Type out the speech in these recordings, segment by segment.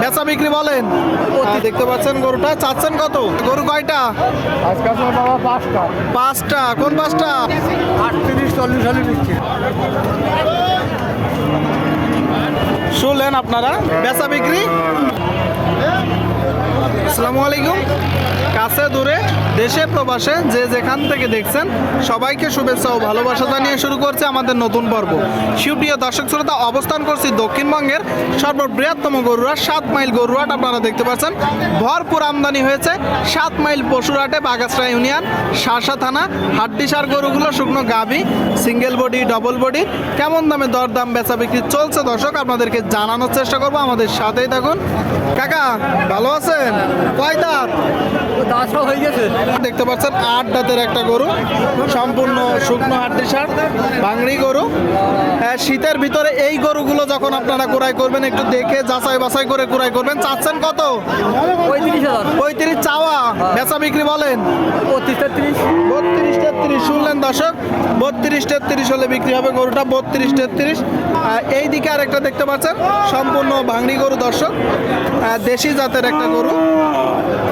বেচা বিক্রি বলেন। দেখতে পাচ্ছেন গরুটা। চাচ্ছেন কত? গরু কয়টা? পাঁচটা। পাঁচটা। কোন পাঁচটা? আটত্রিশ চল্লিশ বিক্রি। শুনলেন আপনারা? বেচা বিক্রি? আসসালামু আলাইকুম। কাছে দূরে, দেশে, প্রবাসে যে যেখান থেকে দেখছেন, সবাইকে শুভেচ্ছা ও ভালোবাসা জানিয়ে শুরু করছে আমাদের নতুন পর্ব। সুপ্রিয় দর্শক শ্রোতা, অবস্থান করছি দক্ষিণবঙ্গের সর্ববৃহত্তম গরুয়া সাত মাইল গরুয়াট আপনারা দেখতে পাচ্ছেন। ভরপুর আমদানি হয়েছে সাত মাইল পশুরহাটে বাগাসরা ইউনিয়ন শাসা থানা, হাড্ডিসার গরুগুলো, শুকনো গাভি, সিঙ্গেল বডি ডবল বডি। কেমন দামে দরদাম বেচা বিক্রি চলছে দর্শক, আপনাদেরকে জানানোর চেষ্টা করব। আমাদের সাথেই থাকুন। কাকা, ভালো আছেন? কয় দাঁত দাসও হয়ে গেছে। দেখতে পাচ্ছেন আট দাঁতের একটা গরু সম্পূর্ণ শুকনো হাড্ডি সার বাংড়ি গরু। হ্যাঁ, শীতের ভিতরে এই গরুগুলো যখন আপনারা ক্রয় করবেন একটু দেখে যাচাই বাছাই করে ক্রয় করবেন। চাচ্ছেন কত? পঁয়ত্রিশ চাওয়া। বেচা বিক্রি বলেন? পঁচিশ তেত্রিশ। বত্রিশ তেত্রিশ শুনলেন দর্শক? বত্রিশ তেত্রিশ হলে বিক্রি হবে গরুটা বত্রিশ তেত্রিশ। এই দিকে আরেকটা দেখতে পাচ্ছেন সম্পূর্ণ ভাঙড়ি গরু দর্শক। দেশি জাতের একটা গরু।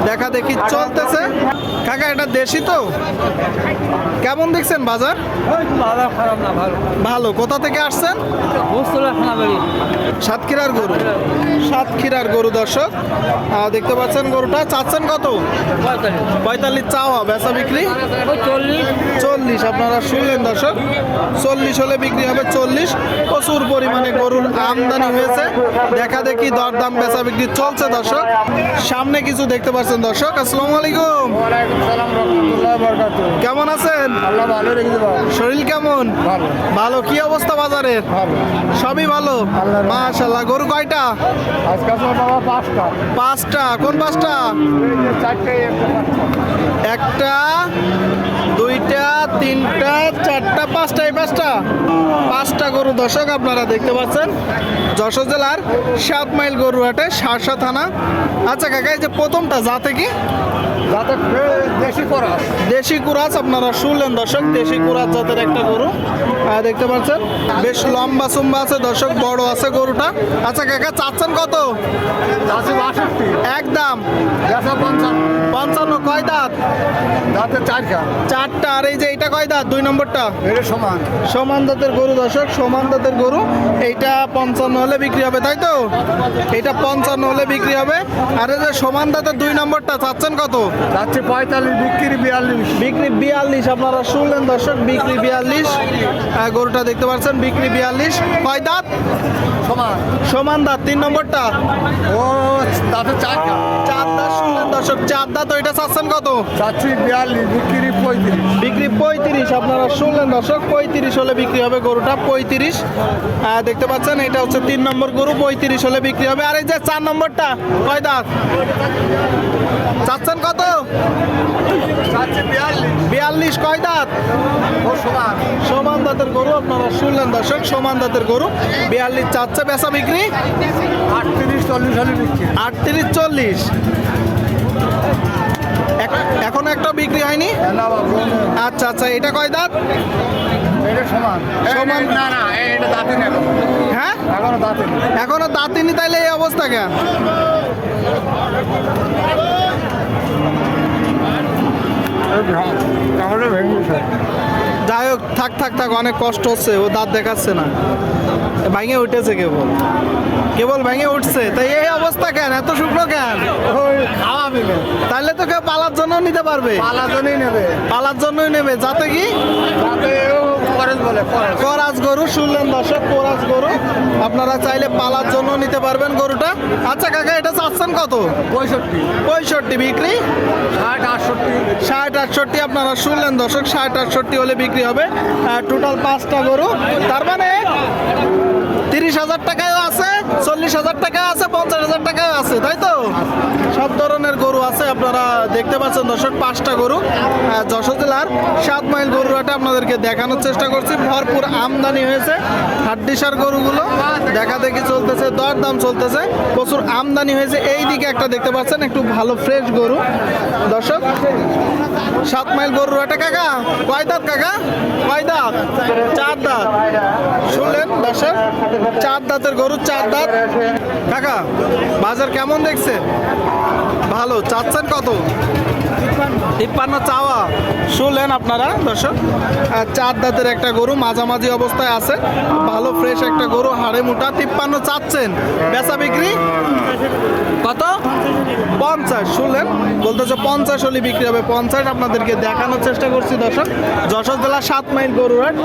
দেখা দেখি চলতেছে। কাকা এটা দেশি তো? কেমন দেখছেন বাজার? বাজার খারাপ না ভালো। ভালো। কোথা থেকে আসছেন? সাতক্ষীরার গরু। সাতক্ষীরার গরু দর্শক। দেখতে পাচ্ছেন গরুটা। চাচ্ছেন কত? পঁয়তাল্লিশ। চাওয়া বেচা বিক্রি? চল্লিশ। আপনারা শুনলেন দর্শক। চল্লিশ হলে বিক্রি হবে চল্লিশ। প্রচুর পরিমাণে গরুর আমদানি হয়েছে। দেখা দেখি দরদাম বেচা বিক্রি চলছে দর্শক। সামনে কিছু দেখতে পাচ্ছেন দর্শক। আসসালামু আলাইকুম। কেমন আছেন? আল্লাহ ভালো রেখে দেবো। শরীর কেমন? ভালো। ভালো। কি অবস্থা বাজারের ভালো। সবই ভালো। মাশাল্লাহ গরু কয়টা? আজকে আছে বাবা পাঁচটা। পাঁচটা। কোন পাঁচটা? চারটে একটা দুইটা তিনটা চারটা পাঁচটা এই পাঁচটা? পাঁচটা গরু। দর্শক আপনারা দেখতে পাচ্ছেন যশোর জেলার সাত মাইল গরু হাটে সারসা থানা। আচ্ছা কাকা এই যে প্রথমটা যাতে কি? দেশি করা দেশি কুরাজ আপনারা শুনলেন। দর্শক দেশি কুরাত জাতের একটা গরু। দেখতে পাচ্ছেন বেশ লম্বা সুম্বা আছে। দর্শক বড় আছে গরুটা। আচ্ছা কাকা চাচ্ছেন কত? একদম। পঞ্চান্ন দাঁত? যাতে চার খান চারটা আর এই যে এটা কয় দাঁত? দুই নম্বরটা? এটা সমান। সমান দাঁতের গরু দর্শক সমান দাঁতের গরু। এইটা পঞ্চান্ন হলে বিক্রি হবে তাই তো? এটা পঞ্চান্ন হলে বিক্রি হবে। আর এই যে সমান দাঁতের দুই নম্বরটা চাচ্ছেন কত? যাচ্ছে পঁয়তাল্লিশ বিক্রি বিয়াল্লিশ। বিক্রি বিয়াল্লিশ আপনারা শুনলেন দর্শক বিক্রি বিয়াল্লিশ। গরুটা দেখতে পাচ্ছেন বিক্রি বিয়াল্লিশ। কয় দাঁত? সমান। সমান দাঁত তিন নম্বরটা? ও তাতে চার চার দাঁত শুনলেন দর্শক চার দাঁত ওইটা চাচ্ছেন কত? যাচ্ছি বিয়াল্লিশ বিক্রি পঁয়ত্রিশ। বিক্রি পঁয়ত্রিশ আপনারা শুনলেন দর্শক পঁয়ত্রিশ হলে বিক্রি হবে গরুটা পঁয়ত্রিশ। দেখতে পাচ্ছেন এটা হচ্ছে তিন নম্বর গরু পঁয়ত্রিশ হলে বিক্রি হবে। আর এই যে চার নম্বরটা কয় দাঁত চাচ্ছেন কত? বিয়াল্লিশ। কয় দাঁত সমান। সমান দাঁতের গরু আপনারা শুনলেন দর্শক সমান দাঁতের গরু। বিয়াল্লিশ চাচ্ছে বেচা বিক্রি? আটত্রিশ চল্লিশ হলে বিক্রি। আটত্রিশ চল্লিশ। আচ্ছা আচ্ছা এটা কয় দাঁত? এটা সমান। সমান। না না এটা দাঁতে হ্যাঁ? এখনও দাঁতিনি তাইলে এই অবস্থা কেন? যাই হোক থাক থাক থাক অনেক কষ্ট হচ্ছে ও দাঁত দেখাচ্ছে না। ভেঙে উঠেছে কেবল। কেবল ভেঙে উঠছে। তাই এই অবস্থা কেন? এত শুকনো কেন? খাওয়া তাহলে তো কেউ পালার জন্য নিতে পারবে। পালাজনই নেবে। পালার জন্যই নেবে। যাতে কি? করাজ গরু শুনলেন দর্শক কোরাজ গরু। আপনারা চাইলে পালার জন্য নিতে পারবেন গরুটা। আচ্ছা কাকা এটা চাচ্ছেন কত? পঁয়ষট্টি। পঁয়ষট্টি। বিক্রি? ষাট আটষট্টি। ষাট আটষট্টি। আপনারা শুনলেন দর্শক ষাট আটষট্টি হলে বিক্রি হবে। টোটাল পাঁচটা গরু। তার মানে তিরিশ হাজার টাকায়ও আছে, চল্লিশ হাজার টাকা আছে, পঞ্চাশ হাজার টাকায় আছে, তাই তো? সব ধরনের গরু আছে, আপনারা দেখতে পাচ্ছেন দর্শক, পাঁচটা গরু যশোর জেলার সাত মাইল গরুটা আপনাদেরকে দেখানোর চেষ্টা করছি। ভরপুর আমদানি হয়েছে, হাড্ডিসার গরুগুলো, দেখা দেখি চলতেছে দর দাম চলতেছে, প্রচুর আমদানি হয়েছে। এই দিকে একটা দেখতে পাচ্ছেন, একটু ভালো ফ্রেশ গরু। দর্শক, সাত মাইল গরু একটা কাকা, কয় দাঁত কাকা? কয় দাঁত? চার দাঁত। চার দাঁতের গরু, চার দাঁত। কাকা, বাজার কেমন দেখছে? ভালো। চাচ্ছেন কত? তিপ্পান্ন চাওয়া। শুনলেন আপনারা, দর্শক? আর চার দাঁতের একটা গরু, মাঝামাঝি অবস্থায় আছে। ভালো ফ্রেশ একটা গরু, হাড়ে মোটা, তিপ্পান্ন চাচ্ছেন। বেচা বিক্রি? কত? পঞ্চাশ। শুনলেন? বলতেছে পঞ্চাশ হলে বিক্রি হবে। পঞ্চাশ আপনাদেরকে দেখানোর চেষ্টা করছি, দর্শক। যশোর জেলা সাত মাইল গরুরাট